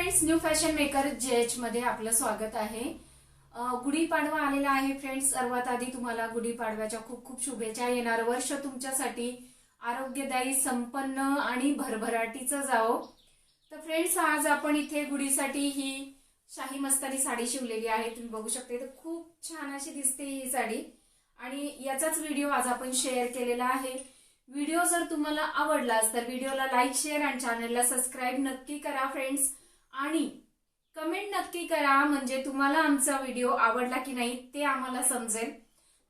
Friends new fashion maker JH मध्ये आपलं स्वागत आहे. गुढीपाडवा आलेला आहे फ्रेंड्स सर्वात आधी तुम्हाला गुढीपाडव्याच्या खूप खूप शुभेच्छा. येणार वर्ष तुमच्यासाठी आरोग्यदायी संपन्न आणि भरभराटीचं जावो. तर फ्रेंड्स आज आपण इथे गुढीसाठी ही शाही मस्तानी साडी शिवलेली आहे. तुम्ही बघू शकता तर खूप छान अशी दिसते ही साडी. आणि याचाच व्हिडिओ आज आपण शेअर केलेला आहे. व्हिडिओ जर तुम्हाला आवडलाच तर व्हिडिओला लाईक शेअर आणि चॅनलला सबस्क्राईब नक्की करा फ्रेंड्स आणि कमेंट नक्की करा म्हणजे तुम्हाला आमचा व्हिडिओ आवडला की नाही ते आम्हाला समजेल.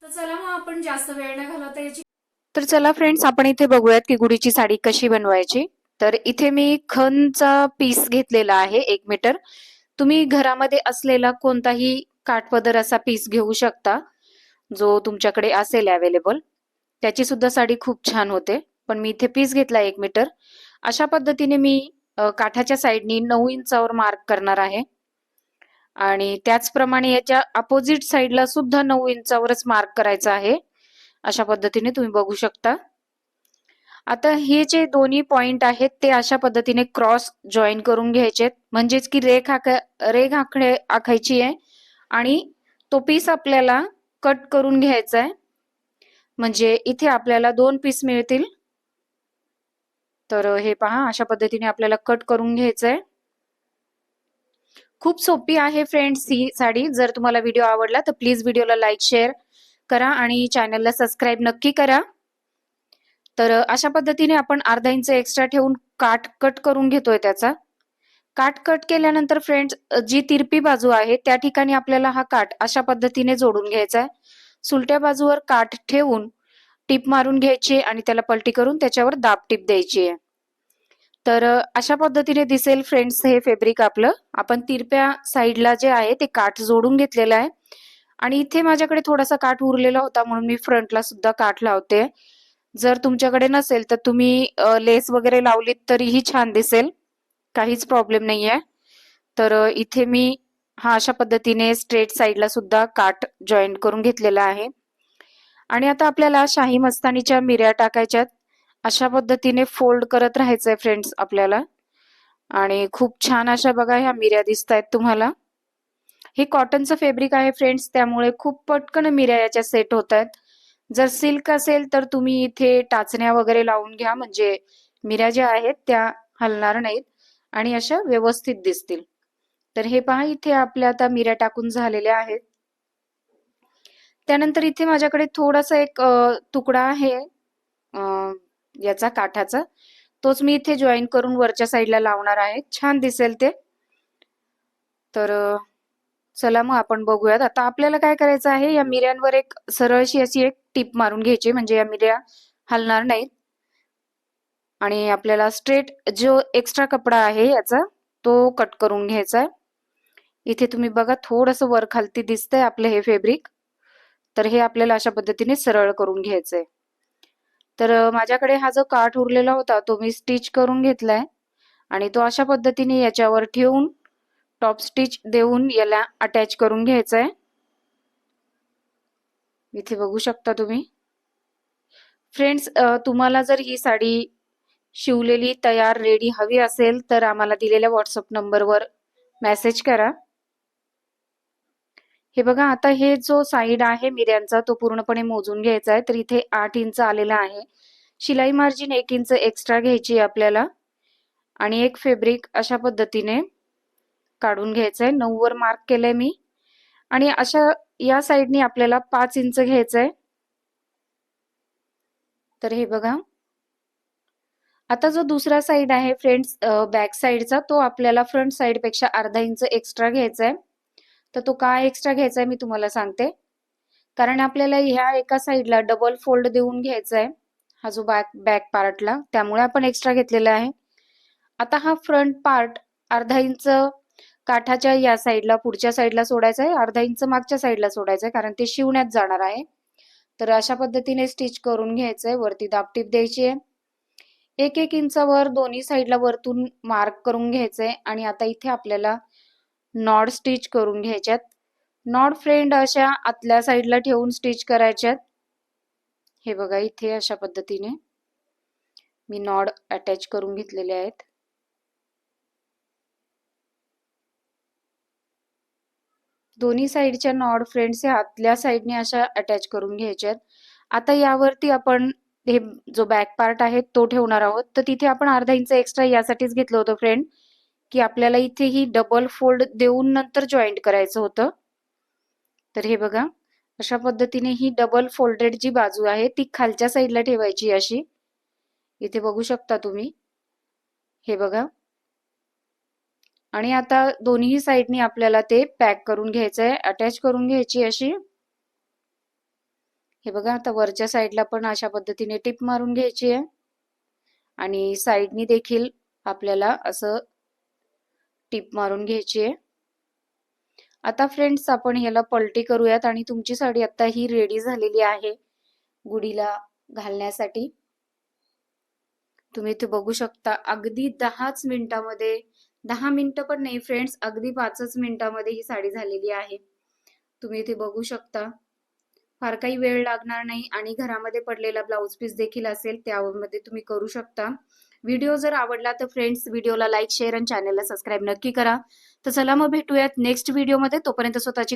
तर चला मग आपण जास्त वेळ न घालवता याची तर चला फ्रेंड्स आपण इथे बघूयात की गुडीची साडी कशी बनवायची. तर इथे मी खनचा पीस घेतलेला आहे एक मीटर तुम्ही घरामध्ये असलेला कोणताही काठपदर असा पीस घेऊ शकता जो तुमच्याकडे असेल अवेलेबल त्याची सुद्धा साडी खूप छान होते पण मी इथे पीस घेतला एक मीटर अशा पद्धतीने मी काठाच्या साईडनी नऊ इंचावर मार्क करणार आहे. आणि त्याचप्रमाणे याच्या अपोजिट साईडला सुद्धा नऊ इंचावरच मार्क करायचा आहे. अशा पद्धतीने तुम्ही बघू शकता. आता हे जे दोन्ही पॉइंट आहेत ते अशा पद्धतीने क्रॉस जॉईन करून घ्यायचे म्हणजेच की रेख आखा रेख आखणे आखायची आहे. आणि तो पीस आपल्याला कट करून घ्यायचा आहे. म्हणजे इथे आपल्याला दोन पीस मिळतील. तर हे पहा अशा पद्धतीने आपल्याला कट करून घ्यायचं आहे खूप सोपी आहे फ्रेंड्स ही साडी. जर तुम्हाला व्हिडिओ आवडला तर प्लीज व्हिडिओला लाईक शेअर करा आणि चॅनलला सबस्क्राईब नक्की करा. तर अशा पद्धतीने आपण अर्धा इंच एक्स्ट्रा ठेवून काट कट करून घेतोय त्याचा. काट कट केल्यानंतर फ्रेंड्स जी तिरपी बाजू आहे त्या ठिकाणी आपल्याला हा काट अशा पद्धतीने जोडून घ्यायचा आहे. सुलट्या बाजूवर काठ ठेवून टीप मारून घ्यायची आणि त्याला पलटी करून त्याच्यावर दाब टीप द्यायची आहे. तर अशा पद्धतीने दिसेल फ्रेंड्स हे फेब्रिक आपलं. आपण तिरप्या साईडला जे आहे ते काठ जोडून घेतलेलं आहे. आणि इथे माझ्याकडे थोडासा काठ उरलेला होता म्हणून मी फ्रंटला सुद्धा काठ लावते. जर तुमच्याकडे नसेल तर तुम्ही लेस वगैरे लावलीत तरीही छान दिसेल. काहीच प्रॉब्लेम नाही आहे. तर इथे मी हा अशा पद्धतीने स्ट्रेट साईडला सुद्धा काठ जॉईन करून घेतलेला आहे. आणि आता आपल्याला शाही मस्तानीच्या मिऱ्या टाकायच्यात. अशा पद्धतीने फोल्ड करत राहायचंय फ्रेंड्स आपल्याला. आणि खूप छान अशा बघा ह्या मिऱ्या दिसत आहेत तुम्हाला. हे कॉटनचं फेब्रिक आहे फ्रेंड्स त्यामुळे खूप पटकन मिऱ्या याच्या सेट होत आहेत जर सिल्क असेल तर तुम्ही इथे टाचण्या वगैरे लावून घ्या म्हणजे मिऱ्या ज्या आहेत त्या हलणार नाहीत आणि अशा व्यवस्थित दिसतील. तर हे पहा इथे आपल्या आता मिऱ्या टाकून झालेल्या आहेत. त्यानंतर इथे माझ्याकडे थोडासा एक तुकडा आहे. याचा काठाचा. तोच मी इथे जॉईन करून वरच्या साईडला लावणार आहे. छान दिसेल ते. तर चला मग आपण बघूयात. आता आपल्याला काय करायचं आहे? या मिऱ्यांवर एक सरळशी अशी एक टीप मारून घ्यायची. म्हणजे या मिऱ्या हलणार नाहीत. आणि आपल्याला स्ट्रेट जो एक्स्ट्रा कपडा आहे याचा तो कट करून घ्यायचा आहे. इथे तुम्ही बघा थोडस वर खालती दिसतंय आपलं हे फेब्रिक तर हे आपल्याला अशा पद्धतीने सरळ करून घ्यायचंय. तर माझ्याकडे हा जो काठ उरलेला होता तो मी स्टिच करून घेतलाय आणि तो अशा पद्धतीने याच्यावर ठेवून टॉप स्टिच देऊन याला अटॅच करून घ्यायचा आहे इथे बघू शकता तुम्ही. फ्रेंड्स तुम्हाला जर ही साडी शिवलेली तयार रेडी हवी असेल तर आम्हाला दिलेल्या व्हॉट्सअप नंबरवर मेसेज करा. हे बघा आता हे जो साईड आहे मिऱ्यांचा तो पूर्णपणे मोजून घ्यायचा आहे. तर इथे आठ इंच आलेला आहे. शिलाई मार्जिन एक इंच एक्स्ट्रा घ्यायची आहे आपल्याला. आणि एक फेब्रिक अशा पद्धतीने काढून घ्यायचं आहे. नऊ वर मार्क केलंय मी. आणि अशा या साईडने आपल्याला पाच इंच घ्यायचंय तर हे बघा. आता जो दुसरा साईड आहे फ्रेंड्स बॅक साईडचा तो आपल्याला फ्रंट साईडपेक्षा अर्धा इंच एक्स्ट्रा घ्यायचा आहे. तर तो काय एक्स्ट्रा घ्यायचा आहे मी तुम्हाला सांगते. कारण आपल्याला ह्या एका साईडला डबल फोल्ड देऊन घ्यायचा आहे हा जो बॅक बॅक पार्टला त्यामुळे आपण एक्स्ट्रा घेतलेला आहे. आता हा फ्रंट पार्ट अर्धा इंच काठाच्या या साईडला पुढच्या साईडला सोडायचा आहे अर्धा इंच मागच्या साईडला सोडायचं आहे कारण ते शिवण्यात जाणार आहे. तर अशा पद्धतीने स्टिच करून घ्यायचंय. वरती दापटीप द्यायची आहे एक एक इंचावर दोन्ही साईडला वरतून मार्क करून घ्यायचंय. आणि आता इथे आपल्याला नॉड स्टिच करून घ्यायच्यात. नॉड फ्रेंड अशा आतल्या साईडला ठेवून स्टिच करायच्यात. हे बघा इथे अशा पद्धतीने मी नॉड अटॅच करून घेतलेले आहेत. दोन्ही साईडच्या नॉड फ्रेंड्स ह्या आतल्या साईडने अशा अटॅच करून घ्यायच्यात. आता यावरती आपण हे जो बॅक पार्ट आहे तो ठेवणार आहोत. तर तिथे आपण अर्धा इंच एक्स्ट्रा यासाठीच घेतलं होतं फ्रेंड. की आपल्याला इथे ही डबल फोल्ड देऊन नंतर जॉईंट करायचं होतं. तर हे बघा अशा पद्धतीने ही डबल फोल्डेड जी बाजू आहे ती खालच्या साईडला ठेवायची अशी. इथे बघू शकता तुम्ही. हे बघा. आणि आता दोन्ही साईडनी आपल्याला ते पॅक करून घ्यायचं आहे अटॅच करून घ्यायची अशी. हे बघा आता वरच्या साईडला पण अशा पद्धतीने टिप मारून घ्यायची आहे. आणि साईडनी देखील आपल्याला असं टिप मारून घ्यायची आहे. आता फ्रेंड्स आपण याला पलटी करूयात आणि तुमची साडी आता ही रेडी झालेली आहे गुढीला घालण्यासाठी. तुम्ही इथे बघू शकता अगदी दहाच मिनिटामध्ये दहा मिनिटं पण नाही फ्रेंड्स अगदी पाचच मिनिटामध्ये ही साडी झालेली आहे. तुम्ही इथे बघू शकता फार काही वेळ लागणार नाही आणि घरामध्ये पडलेला ब्लाऊज पीस देखील असेल त्यामध्ये तुम्ही करू शकता. व्हिडिओ जर आवडला तर फ्रेंड्स व्हिडिओला लाईक शेअर आणि चॅनलला सबस्क्राईब नक्की करा. तर चला मग भेटूयात नेक्स्ट व्हिडिओमध्ये तोपर्यंत स्वतःची